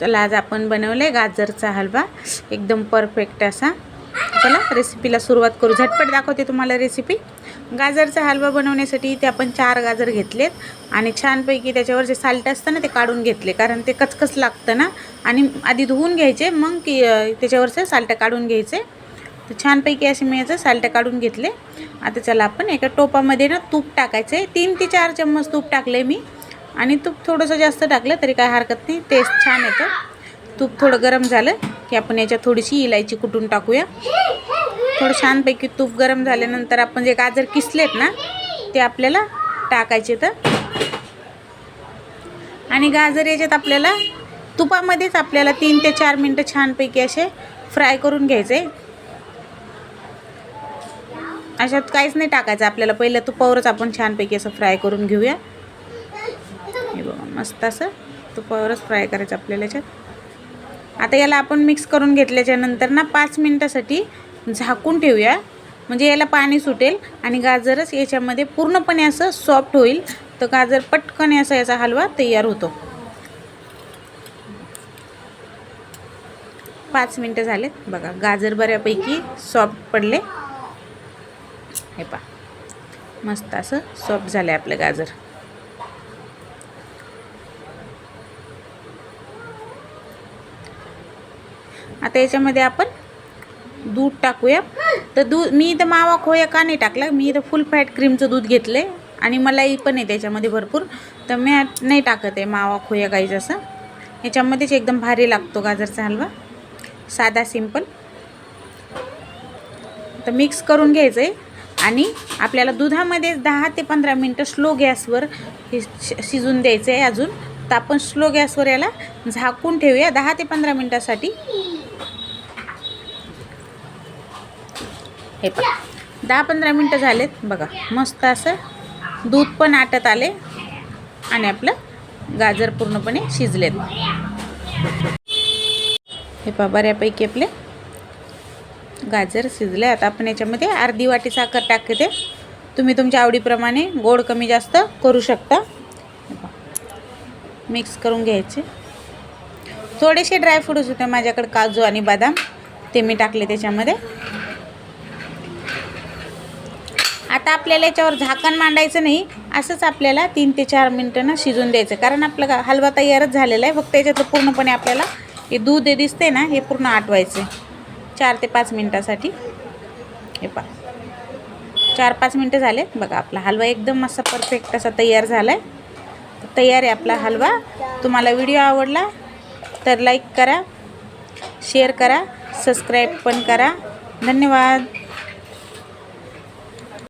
चला आज आपण बनवलं आहे गाजरचा हलवा. एकदम परफेक्ट असा. चला रेसिपीला सुरुवात करू. झटपट दाखवते तुम्हाला रेसिपी गाजरचा हलवा बनवण्यासाठी इथे आपण चार गाजर घेतलेत. आणि छानपैकी त्याच्यावर जे साल्ट असतं ना ते काढून घेतले. कारण ते कचकच लागतं ना. आणि आधी धुवून घ्यायचे मग की त्याच्यावरचं त्याच्यावरचे साल्ट काढून घ्यायचे. तर छानपैकी असे मी याचं साल्ट काढून घेतले. आता चला आपण एका टोपामध्ये ना तूप टाकायचं आहे तीन ते चार चम्मच तूप टाकले मी. आणि तूप थोडंसं जास्त टाकलं तरी काय हरकत नाही. टेस्ट छान येतं. तूप थोडं गरम झालं की आपण याच्यात थोडीशी इलायची कुटून टाकूया. थोडं छानपैकी तूप गरम झाल्यानंतर आपण जे गाजर किसलेत ना ते आपल्याला टाकायचे तर. आणि गाजर याच्यात आपल्याला तुपामध्येच आपल्याला तीन ते चार मिनटं छानपैकी असे फ्राय करून घ्यायचे. अशात काहीच नाही टाकायचं. आपल्याला पहिलं तुपावरच आपण छानपैकी असं फ्राय करून घेऊया. मस्त असं तुपावरच फ्राय करायचं आपल्याला याच्यात. आता याला आपण मिक्स करून घेतल्याच्या नंतर ना पाच मिनटासाठी झाकून ठेवूया. म्हणजे याला पाणी सुटेल आणि गाजरच याच्यामध्ये पूर्णपणे असं सॉफ्ट होईल. तर गाजर पटकन असा याचा हलवा तयार होतो. पाच मिनटं झाले बघा गाजर बऱ्यापैकी सॉफ्ट पडले. हे पा मस्त असं सॉफ्ट झालं आहे आपलं गाजर. आता याच्यामध्ये आपण दूध टाकूया. तर दूध मी इथं मावा खोया का नाही टाकला? मी इथं फुल फॅट क्रीमचं दूध घेतलं आहे आणि मलाई पण आहे त्याच्यामध्ये भरपूर. तर मी नाही टाकत आहे मावा खोया काहीच असं. याच्यामध्येच एकदम भारी लागतो गाजरचा हलवा. साधा सिंपल तर मिक्स करून घ्यायचं आहे आणि आपल्याला दुधामध्येच दहा ते पंधरा मिनटं स्लो गॅसवर हे शि- शिजून द्यायचं आहे अजून. तर आपण स्लो गॅसवर याला झाकून ठेवूया दहा ते पंधरा मिनटासाठी. हे पहा दहा पंधरा मिनटं झालेत. बघा मस्त असं दूध पण आटत आले आणि आपलं गाजर पूर्णपणे शिजलेत. हे पहा बऱ्यापैकी आपले गाजर शिजले. आता आपण याच्यामध्ये अर्धी वाटी साखर टाकते. तुम्ही तुमच्या आवडीप्रमाणे गोड कमी जास्त करू शकता. मिक्स करून घ्यायचे. थोडेसे ड्रायफ्रूट्स होते माझ्याकडे काजू आणि बदाम. ते मी टाकले त्याच्यामध्ये. आता आपल्याला याच्यावर झाकण मांडायचं नाही. असंच आपल्याला तीन ते चार मिनटं ना शिजून द्यायचं. कारण आपला हलवा तयारच झालेला आहे. फक्त याच्यातलं पूर्णपणे आपल्याला हे दूध हे दिसते ना हे पूर्ण आटवायचं चार ते पाच मिनटासाठी. हे पा चार पाच मिनटं झाले बघा आपला हलवा एकदम असा परफेक्ट असा तयार झाला आहे तयार आहे आपला हलवा. तुम्हाला व्हिडिओ आवडला तर लाईक करा शेअर करा सबस्क्राईब पण करा. धन्यवाद.